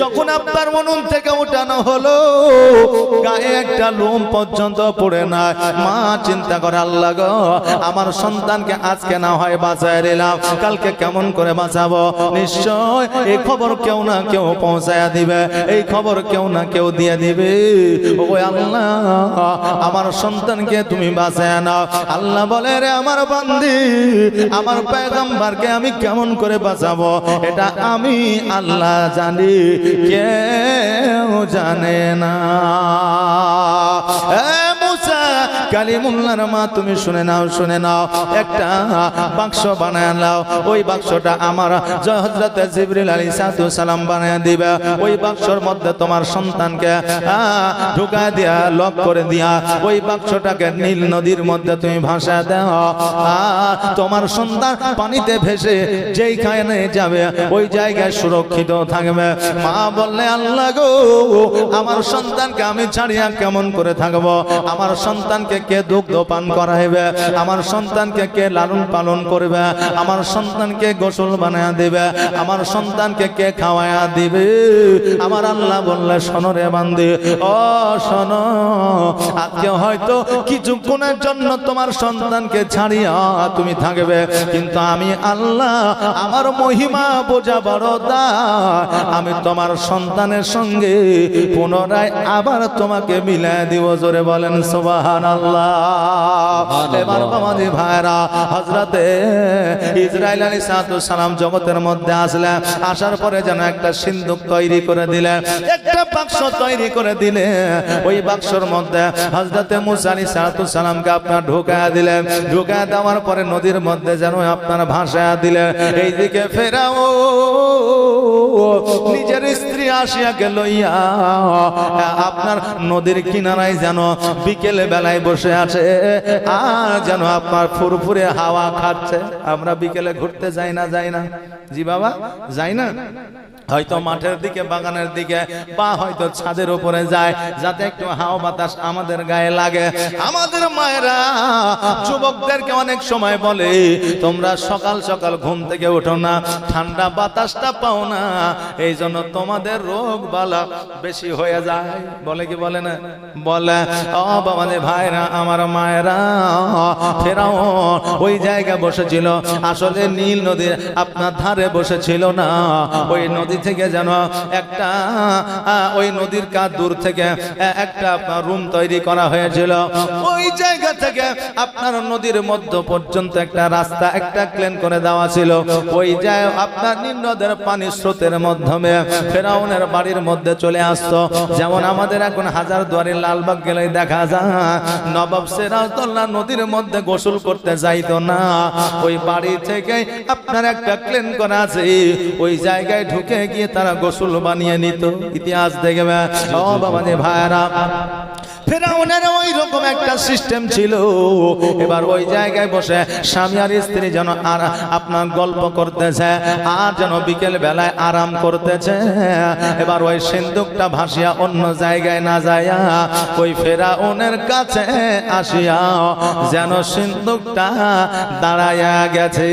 যখন আপনার মনন থেকে উঠানো হলো, গায়ে একটা লোম পর্যন্ত পড়ে না মা চিন্তা করে, আল্লাহ আমার সন্তানকে আজকে না হয় বাঁচায় দিলাম। কালকে কেমন করে বাঁচাবো? নিশ্চয় এই খবর কেউ না কেউ পৌঁছায়া দিবে। এই খবর কেউ না কেউ দিয়ে দিবে। ও আল্লাহ, আমার সন্তানকে তুমি বাঁচায় নাও। আল্লাহ বলে, রে আমার বান্দি, আমার পেগম্বারকে আমি কেমন করে বাঁচাবো? এটা আমি আল্লাহ জানি কেউ জানে না। কালিমুল্লার মা, তুমি শুনে নাও শুনে নাও। একটা বাক্স বানায় নাও। ওই বাক্সটা আমার হজরত জিবরিল আলী সাতু সালাম বানায় দিবে। ওই বাক্সর মধ্যে তোমার সন্তানকে ঢুকায় দিয়া, লক করে দিয়া, ওই বাক্সটাকে নীল নদীর মধ্যে তুমি ভাষা দাও। তোমার সন্তান পানিতে ভেসে যেইখানে যাবে, ওই জায়গায় সুরক্ষিত থাকবে। মা বললে, আল্লাহ গো, আমার সন্তানকে আমি ছাড়িয়া কেমন করে থাকব? আমার সন্তানকে কে দুগ্ধ পান করাইবে, আমার সন্তানকে কে লালন পালন করবে, আমার সন্তানকে গোসল বানায়া দিবে, আমার সন্তানকে কে খাওয়ায়া দিবে। আমার আল্লাহ বললে শোনরে বান্দি, ও সন আজকে হয়তো কিছুক্ষণের জন্য তোমার সন্তানকে ছাড়িয়া তুমি থাকবে, কিন্তু আমি আল্লাহ, আমার মহিমা বোঝা বড় দা আমি তোমার সন্তানের সঙ্গে পুনরায় আবার তোমাকে মিলায় দিব, জোরে বলেন সোবাহান এবার বাবাজি ভাইরা হজরতে ইসরায়েল আলী সাতু সালাম জগতের মধ্যে আসলেন আসার পরে যেন একটা সিন্ধুক তৈরি করে দিলেন একটা বাক্স তৈরি করে দিলে ওই বাক্সর মধ্যে হজরতে সাতু সালামকে আপনার ঢুকায় দিলেন। ঢুকায় দেওয়ার পরে নদীর মধ্যে যেন আপনার ভাষায় দিলেন। এইদিকে ফেরাও আসিয়াকে লইয়া আপনার নদীর কিনারায় যেন বিকেল বেলায় বসে আছে আর যেন আপনার ফুরফুরে হাওয়া খাচ্ছে। আমরা বিকেলে ঘুরতে যাই না যাই না। জি বাবা, যাই না? হয়তো মাঠের দিকে, বাগানের দিকে, বা হয়তো ছাদের উপরে যায়, যাতে একটু হাওয়া বাতাস আমাদের গায়ে লাগে। আমাদের মায়েরা যুবকদেরকে অনেক সময় বলে, তোমরা সকাল সকাল ঘুম থেকে ওঠো না, ঠান্ডা বাতাসটা পাও না এই জন্য তোমাদের রোগ বালা বেশি হয়ে যায়। বলে কি বলে না? বলে, ও ভাইরা, আমার মায়েরা ফেরাও ওই জায়গা বসেছিল, আসলে নীল নদীর আপনার ধারে বসেছিল না, ওই নদী থেকে যেন একটা ওই নদীর কাজ দূর থেকে একটা রুম তৈরি করা হয়েছিল। ওই জায়গা থেকে আপনার নদীর মধ্য পর্যন্ত একটা রাস্তা, একটা ক্লেন করে দেওয়া ছিল। ওই যায় আপনার নীল নদের পানি স্রোতের মাধ্যমে ফেরাউনের বাড়ির মধ্যে চলে আসতো। যেমন আমাদের এখন হাজার দুয়ারে লালবাগ গেলে দেখা যায়, নবাব সিরাজদৌল্লা নদীর মধ্যে গোসল করতে যাইতো না। ওই বাড়ি থেকে আপনার একটা ক্লেন করা আছে। ওই জায়গায় ঢুকে গিয়ে তারা গোসল বানিয়ে নিত। ইতিহাস দেখবে। বাবা ভাইরা কাছে আসিয়া যেন দাঁড়াইয়া গেছে।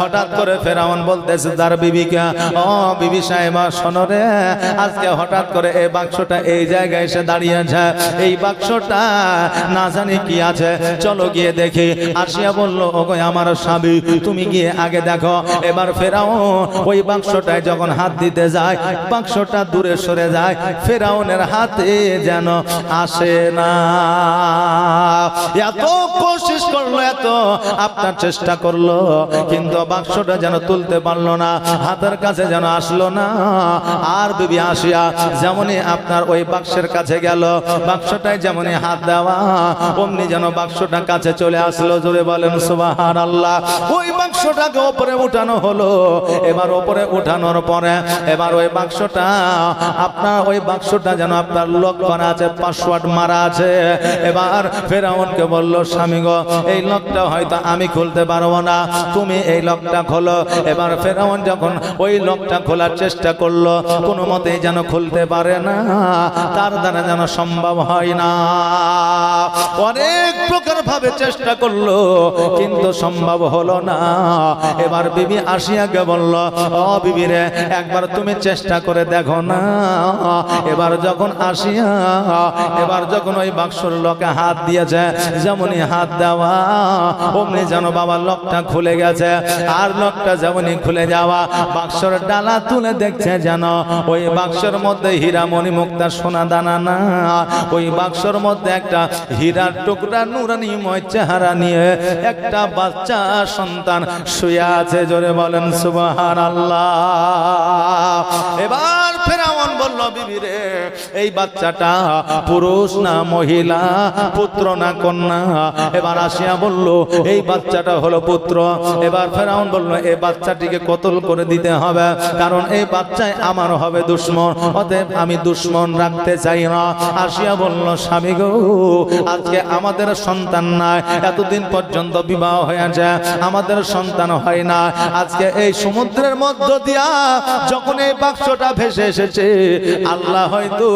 হঠাৎ করে ফেরাউন বলতেছে তার বিবিকা, ও বিবি সাহেবা শোনরে আজকে হঠাৎ করে এই বাক্সটা এই জায়গায় এসে দাঁড়িয়েছে। এই বাক্সটা না জানি কি আছে। চলো গিয়ে দেখি। আসিয়া বলল, ওগো আমার স্বামী, তুমি গিয়ে আগে দেখো। এবার ফেরাও, ওই বাক্সটায় যখন হাত দিতে যায়, বাক্সটা দূরে সরে যায়, ফেরাউনের হাতে যেন আসে না। এত কোশিস করল, এত আপনার চেষ্টা করল, কিন্তু বাক্সটা যেন তুলতে পারল না। হাতের কাছে যেন আসলো না। আর বিবি আসিয়া যেমনই আপনার ওই বাক্সের কাছে গেল, বাক্সটায় যেমনই হাত দেওয়া, অমনি যেন বাক্সটা কাছে চলে আসলো। জোরে বলেন সুবাহান আল্লাহ ওই বাক্সটাকে ওপরে উঠানো হলো। এবার ওপরে উঠানোর পরে, এবার ওই বাক্সটা, আপনার ওই বাক্সটা যেন আপনার লক করা আছে, পাসওয়ার্ড মারা আছে। এবার ফেরাউনকে বলল, স্বামী গো, এই লকটা হয়তো আমি খুলতে পারব না। তুমি এই লকটা খোলো। এবার ফেরাউন যখন ওই লোকটা খোলার চেষ্টা করল, কোনো মতেই যেন খুলতে পারে না, তার দ্বারা যেন সম্ভব হয় না। অনেক ভাবে চেষ্টা করল, কিন্তু সম্ভব হলো না। এবার বিবি আসিয়াকে বলল, ও বিবি রে, একবার তুমি চেষ্টা করে দেখো না। এবার যখন আসিয়া, এবার যখন ওই বাক্সর লোকে হাত দিয়েছে যেমনই হাত দেওয়া, অমনি যেন বাবা লকটা খুলে গেছে। আর লকটা যেমনই খুলে যাওয়া, বাক্সর ডালা তুলে দেখছে যেন ওই বাক্সর মধ্যে হীরা মণি মুক্তা সোনা দানা না। ওই বাক্সর মধ্যে একটা হীরার টুকরা নুরানিময় চেহারা নিয়ে একটা বাচ্চা সন্তান শুয়ে আছে জোরে বলেন সুবহান আল্লাহ এবার বিবি এই বাচ্চাটা পুরুষ না মহিলা, পুত্র না কন্যা। এবার আসিয়া বলল, এই বাচ্চাটা হলো পুত্র। এবার ফেরাউন বলল এই বাচ্চাটিকে কতল করে দিতে হবে? কারণ এই বাচ্চায় আমার হবে দুশ্মন। অতএব আমি দুশ্মন রাখতে চাই না। আসিয়া বলল, স্বামী গো, আজকে আমাদের সন্তান নাই। এতদিন পর্যন্ত বিবাহ হয়ে যায় আমাদের সন্তান হয় না। আজকে এই সমুদ্রের মধ্য দিয়া যখন এই বাক্সটা ভেসে এসেছে আল্লাহ হয়তো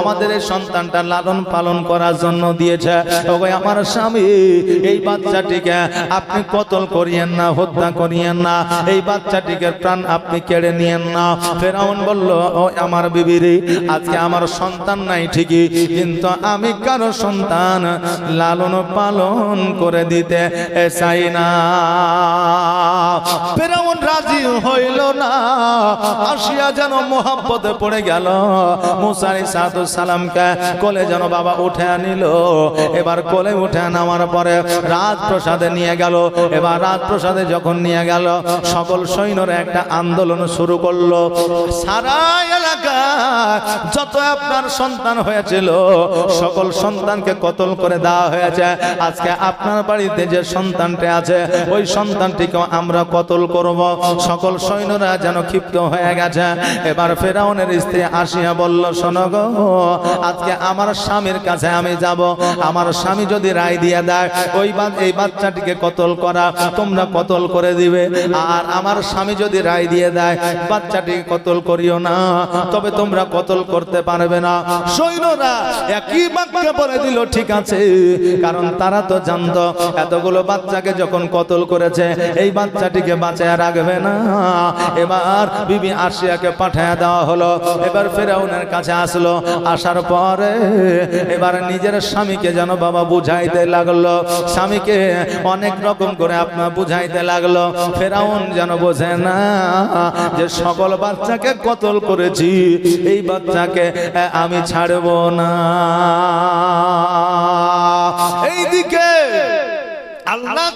আমাদের সন্তানটা লালন পালন করার জন্য দিয়েছে। আমার স্বামী, এই বাচ্চাটিকে আপনি কতল করিয়েন না, হত্যা করিয়েন না। এই বাচ্চাটিকে প্রাণ আপনি কেড়ে নিয়েন না। ফেরাউন বলল, ও আমার বিবিরি, আজকে আমার সন্তান নাই ঠিকই, কিন্তু আমি কারও সন্তান লালন পালন করে দিতে চাই না। আসিয়া যেন মোহাম্মতে পড়ে গেল। মুসারি সাদু সালামকে কোলে যেন বাবা উঠে আনিল। এবার কোলে উঠে নামার পরে রাজপ্রসাদে নিয়ে গেল। এবার রাজপ্রসাদে যখন নিয়ে গেল, সকল সৈন্যরা একটা আন্দোলন শুরু করল। সারা এলাকা, যত আপনার সন্তান হয়েছিল, সকল সন্তানকে কতল করে দেওয়া হয়েছে। আজকে আপনার বাড়িতে যে সন্তানটি আছে, ওই সন্তানটিকে আমরা কতল করব। সকল সৈন্যরা যেন ক্ষিপ্ত হয়ে গেছে এবার ফেরাউনের স্ত্রী আসিয়া বলল, শোনো গো, আজকে আমার স্বামীর কাছে আমি যাব। আমার স্বামী যদি রায় দিয়ে দেয়, ওই এই বাচ্চাটিকে কতল করা, তোমরা কতল করে দিবে। আর আমার স্বামী যদি রায় দিয়ে দেয়, বাচ্চাটিকে কতল করিও না। তবে তোমরা কতল করতে পারবে না। সৈন্যরা একই বাক্যে বলে দিল, ঠিক আছে, কারণ তারা তো জানতো, এতগুলো বাচ্চাকে যখন কতল করেছে, এই বাচ্চাটিকে বাঁচায় রাখবে না। এবার বিবি আসিয়াকে পাঠায় দেওয়া হলো। এবার ফেরাউনের কাছে আসলো। আসার পরে এবার নিজের স্বামীকে যেন বাবা বুঝাইতে লাগল। স্বামীকে অনেক রকম করে আপনার বুঝাইতে লাগল। ফেরাউন যেন বোঝে, না, যে সকল বাচ্চাকে কতল করেছি, এই বাচ্চাকে আমি ছাড়বো না। এইদিকে আল্লাহ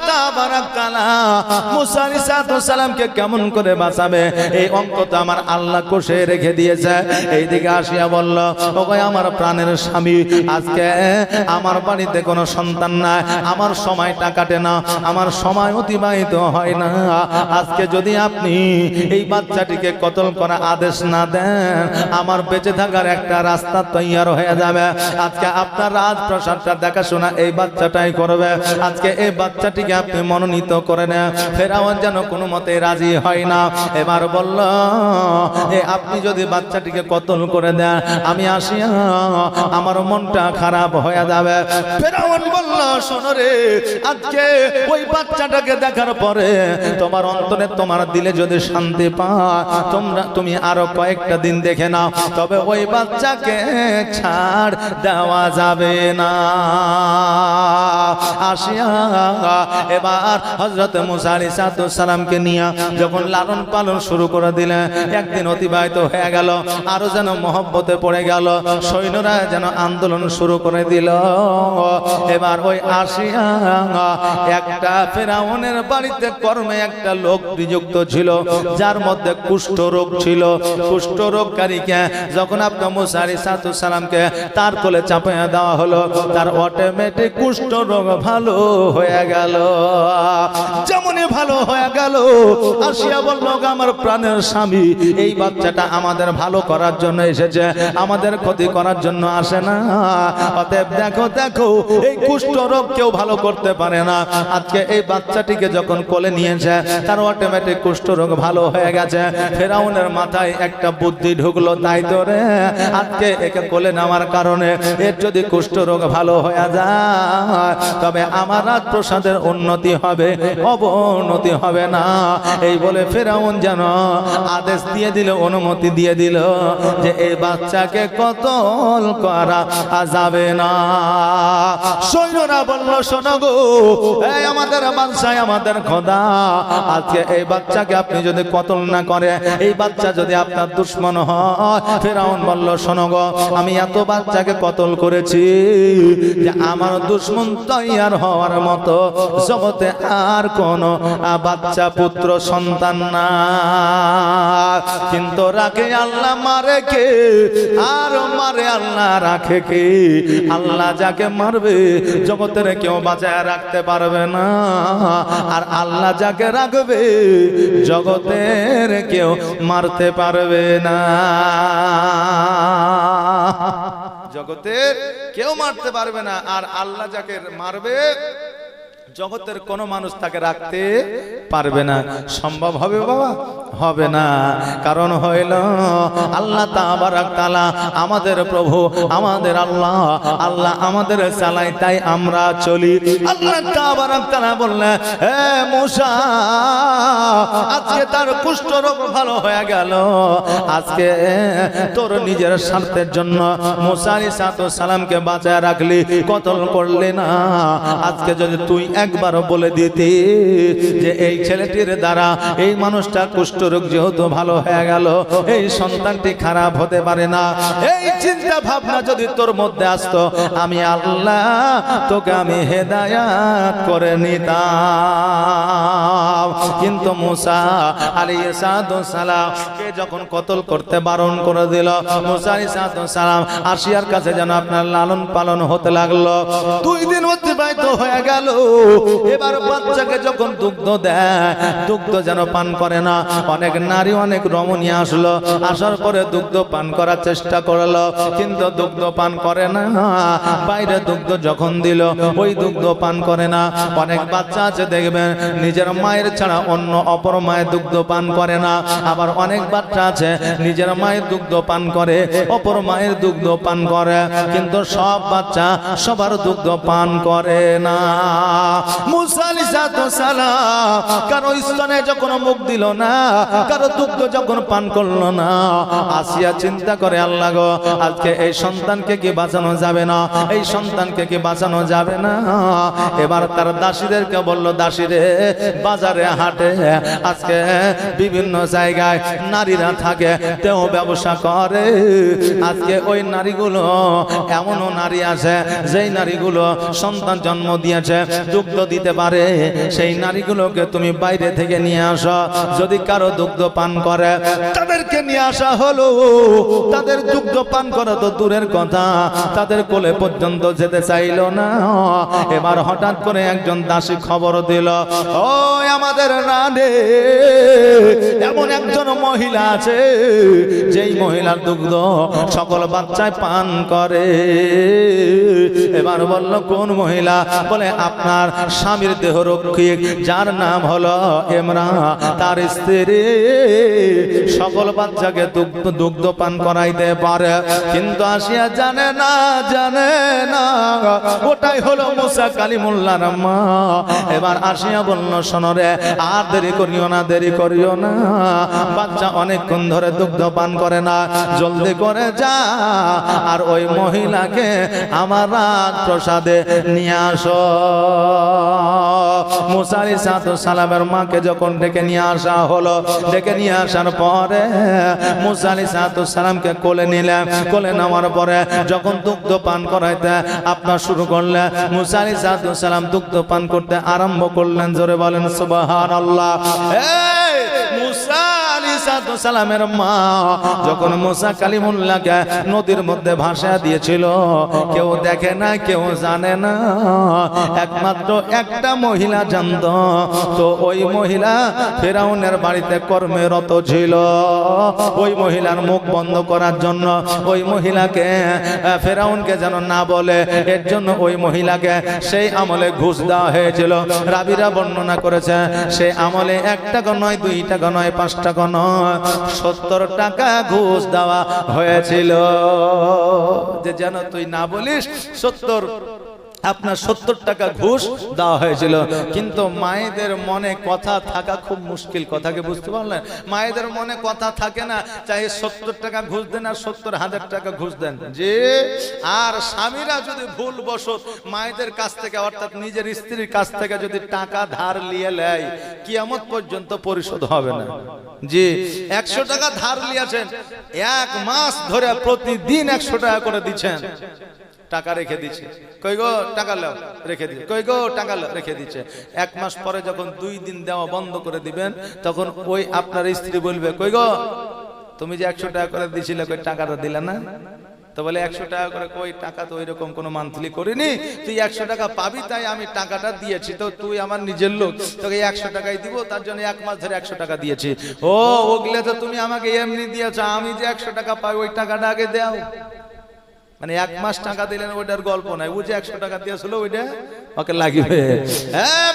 কেমন করে বাঁচাবে? এই অঙ্ক তো আমার আল্লাহ কোষে রেখে দিয়েছে। এইদিকে আসিয়া বলল ওগো আমার প্রাণের স্বামী, আজকে আমার বাড়িতে সন্তান নাই। আমার সময়টা কাটে না, আমার সময় অতিবাহিত হয় না। আজকে যদি আপনি এই বাচ্চাটিকে কতল করা আদেশ না দেন, আমার বেঁচে থাকার একটা রাস্তা তৈয়ার হয়ে যাবে। আজকে আপনার রাজপ্রসাদটা দেখাশোনা এই বাচ্চাটাই করবে। আজকে এই বাচ্চাটিকে আপনি মনোনীত করে নেন ফেরাউন যেন কোনো মতে রাজি হয় না। এবার বলল, এ, আপনি যদি বাচ্চাটিকে কতল করে দেন, আমি আসিয়া আমার মনটা খারাপ হয়ে যাবে। ফেরাউন বলল, শোনো রে, আজকে ওই বাচ্চাটাকে দেখার পরে তোমার অন্তরে তোমার দিলে যদি শান্তি পায়, তোমরা, তুমি আরও কয়েকটা দিন দেখে নাও। তবে ওই বাচ্চাকে ছাড় দেওয়া যাবে না। আসিয়া এবার হজরত মুসারি সালামকে নিয়ে যখন লালন পালন শুরু করে দিলেন একদিন অতিবাহিত হয়ে গেল, আরও যেন মহব্বতে পড়ে গেল, সৈন্যরা যেন আন্দোলন শুরু করে দিল। এবার ওই আসিয়া একটা ফেরাউনের বাড়িতে কর্মে একটা লোক নিযুক্ত ছিল, যার মধ্যে কুষ্ঠ রোগ ছিল। কুষ্ঠ রোগকারীকে যখন আপনার মুসারি সালামকে তার কোলে চাপিয়ে দেওয়া হলো, তার অটোমেটিক কুষ্ঠ রোগ ভালো হয়ে গেল। যেমনই ভালো হয়ে গেল। আসিয়া বলল আমার প্রাণের স্বামী, এই বাচ্চাটা আমাদের ভালো করার জন্য এসেছে। আমাদের ক্ষতি করার জন্য আসে না। অতএব দেখো দেখো, এই কুষ্ঠ রোগ কেউ ভালো করতে পারে না। আজকে এই বাচ্চাটিকে যখন কোলে নিয়েছে, তার অটোমেটিক কুষ্ঠ রোগ ভালো হয়ে গেছে। ফেরাউনের মাথায় একটা বুদ্ধি ঢুকলো, তাই তো রে, আজকে একে কোলে নেওয়ার কারণে এর যদি কুষ্ঠ রোগ ভালো হয়ে যায়, তবে আমার রাজ প্রসাদের হবে, অবনতি হবে না। এই বলে ফেরাউন যেন আদেশ দিয়ে দিল, অনুমতি দিয়ে দিল যে এই বাচ্চাকে কতল করা যাবে না। সৈন্যরা বলল, শোনো গো, এই আমাদের বাদশাহ, আমাদের খোদা, আজকে এই বাচ্চাকে আপনি যদি কতল না করে, এই বাচ্চা যদি আপনার দুশ্মন হয়। ফেরাউন বলল, শোনো গো, আমি এত বাচ্চাকে কতল করেছি যে আমার দুশ্মন তৈয়ার হওয়ার মতো জগতে আর কোন বাচ্চা পুত্র সন্তান না। কিন্তু রাখে আল্লাহ মারে কে? আর মারে আল্লাহ রাখে কে? আল্লাহ যাকে মারবে, জগতের কেউ বাঁচায় রাখতে পারবে না। আর আল্লাহ যাকে রাখবে, জগতের কেউ মারতে পারবে না। জগতের কেউ মারতে পারবে না, আর আল্লাহ যাকে মারবে জগতের কোন মানুষ তাকে রাখতে পারবে না। সম্ভব হবে বাবা? হবে না। কারণ হইল আল্লাহ তাআলা আমাদের প্রভু, আমাদের আল্লাহ আল্লাহ আমাদের চালাই তাই আমরা চলি। আল্লাহ তাআলা বললেন হে মুসা, আজকে তার কুষ্ঠ রোগ ভালো হয়ে গেল। আজকে তোর নিজের স্বার্থের জন্য মুসা আলাইহিস সালামকে বাঁচায় রাখলি। কতল করলি না। আজকে যদি তুই একবার বলে দিতি যে এই ছেলেটির দ্বারা এই মানুষটা কুষ্ঠরোগ যেহেতু ভালো হয়ে গেল, এই সন্তানটি খারাপ হতে পারে না। এই চিন্তা ভাবনা যদি তোর মধ্যে আসতো, আমি আল্লাহ তোকে আমি হেদায়াত করে নিতাম। কিন্তু মুসা আলাইহিস সালাম কে যখন কতল করতে বারণ করে দিল, মুসা আলাইহিস সালাম আসিয়ার কাছে যেন আপনার লালন পালন হতে লাগল। দুই দিন অতিবাহিত হয়ে গেল। এবার বাচ্চাকে যখন দুগ্ধ দেয়, দুগ্ধ যেন পান করে না, অনেক নারী, অনেক রমণী আসলো। আসার পরে দুগ্ধ পান করার চেষ্টা করল, কিন্তু দুগ্ধ পান করে না। বাইরে দুগ্ধ যখন দিল, ওই দুগ্ধ পান করে না। অনেক বাচ্চা আছে, দেখবেন, নিজের মায়ের ছাড়া অন্য অপর মায়ের দুগ্ধ পান করে না। আবার অনেক বাচ্চা আছে, নিজের মায়ের দুগ্ধ পান করে, অপর মায়ের দুগ্ধ পান করে। কিন্তু সব বাচ্চা সবার দুগ্ধ পান করে না। এবার তার দাসীদেরকে বলল বাজারে, হাটে, আজকে বিভিন্ন জায়গায় নারীরা থাকে তেও ব্যবসা করে। আজকে ওই নারীগুলো, এমনও নারী আছে, যেই নারীগুলো সন্তান জন্ম দিয়েছে দিতে পারে, সেই নারীগুলোকে তুমি বাইরে থেকে নিয়ে আসো। যদি কারও দুগ্ধ পান করে, তাদেরকে নিয়ে আসা হলো। তাদের দুগ্ধ পান করা তো দূরের কথা, তাদের কোলে পর্যন্ত যেতে চাইলো না। এবার হঠাৎ করে একজন দাসী খবর দিল ও আমাদের রানে এমন একজন মহিলা আছে, যেই মহিলার দুগ্ধ সকল বাচ্চায় পান করে। এবার বলল, কোন মহিলা? বলে, আপনার স্বামীর দেহ রক্ষিক যার নাম হলো এমরা তার স্ত্রী সকল বাচ্চাকে দুগ্ধ দুগ্ধ পান করাইতে পারে। কিন্তু আসিয়া জানে না জানে না, ওটাই হলো মুসা কালিমুল্লার মা। এবার আসিয়া বলল শোনরে আর দেরি করিও না, দেরি করিও না। বাচ্চা অনেকক্ষণ ধরে দুগ্ধ পান করে না, জলদি করে যা। আর ওই মহিলাকে আমার রাত প্রসাদে নিয়ে আসো। মুসারি সাত সালামের মাকে যখন ডেকে নিয়ে আসা হলো, ডেকে নিয়ে আসার পরে মুসারি সাত সালামকে কোলে নিলেন কোলে নেওয়ার পরে যখন দুগ্ধ পান করাইতে আপনার শুরু করলেন মুসারি সাত সালাম দুগ্ধ পান করতে আরম্ভ করলেন। জোরে বলেন সুবাহ আল্লাহ সালামের মা যখন মোসা কালিমুল্লাহকে নদীর মধ্যে ভাসা দিয়েছিল, কেউ দেখে না, কেউ জানে না। একমাত্র একটা মহিলা জানত, তো ওই মহিলা ফেরাউনের বাড়িতে কর্মরত ছিল। ওই মহিলার মুখ বন্ধ করার জন্য ওই মহিলাকে ফেরাউনকে যেন না বলে, এর জন্য ওই মহিলাকে সেই আমলে ঘুষ দেওয়া হয়েছিল। রাবিরা বর্ণনা করেছে সেই আমলে এক টাকা নয় দুই টাকা নয় পাঁচ টাকা নয়। সত্তর টাকা ঘুষ দেওয়া হয়েছিল। যে যেন তুই না বলিস সত্তর আপনার সত্তর টাকা ঘুষ দেওয়া হয়েছিল। কিন্তু মায়েদের মনে কথা থাকা খুব মুশকিল কথাকে বুঝতে পারলেন? মায়েদের মনে কথা থাকে না, চাই সত্তর টাকা ঘুষ দেন আর সত্তর হাজার টাকা ঘুষ দেন। যে, আর স্বামীরা যদি ভুল বসত মায়েদের কাছ থেকে, অর্থাৎ নিজের স্ত্রীর কাছ থেকে যদি টাকা ধার নিয়ে নেয়, কিয়ামত পর্যন্ত পরিশোধ হবে না। জি, একশো টাকা ধার নিয়েছেন, এক মাস ধরে প্রতিদিন একশো টাকা করে দিচ্ছেন। টাকা রেখে দিচ্ছে। কই গো, টাকা লাও, রেখে দিচ্ছে। কই গো, টাকা লাও, রেখে দিচ্ছে। এক মাস পরে যখন দুই দিন দেওয়া বন্ধ করে দিবেন, তখন ওই আপনার স্ত্রী বলবে, কই গো, তুমি যে একশো টাকা করে দিছিলে, কই টাকাটা দিলে না? তো বলে, একশো টাকা করে কই? টাকা তো ওইরকম কোনো মান্থলি করিনি। তুই একশো টাকা পাবি, তাই আমি টাকাটা দিয়েছি। তো তুই আমার নিজের লোক, তোকে একশো টাকাই দিব, তার জন্য এক মাস ধরে একশো টাকা দিয়েছি। ও, ওগুলো তো তুমি আমাকে এমনি দিয়েছ, আমি যে একশো টাকা পাই, ওই টাকাটা আগে দাও। মানে এক মাস টাকা দিলেন ওইটার গল্প নাই। ও যে একশো টাকা দিয়েছিল ওইটা ওকে লাগিবে হ্যাঁ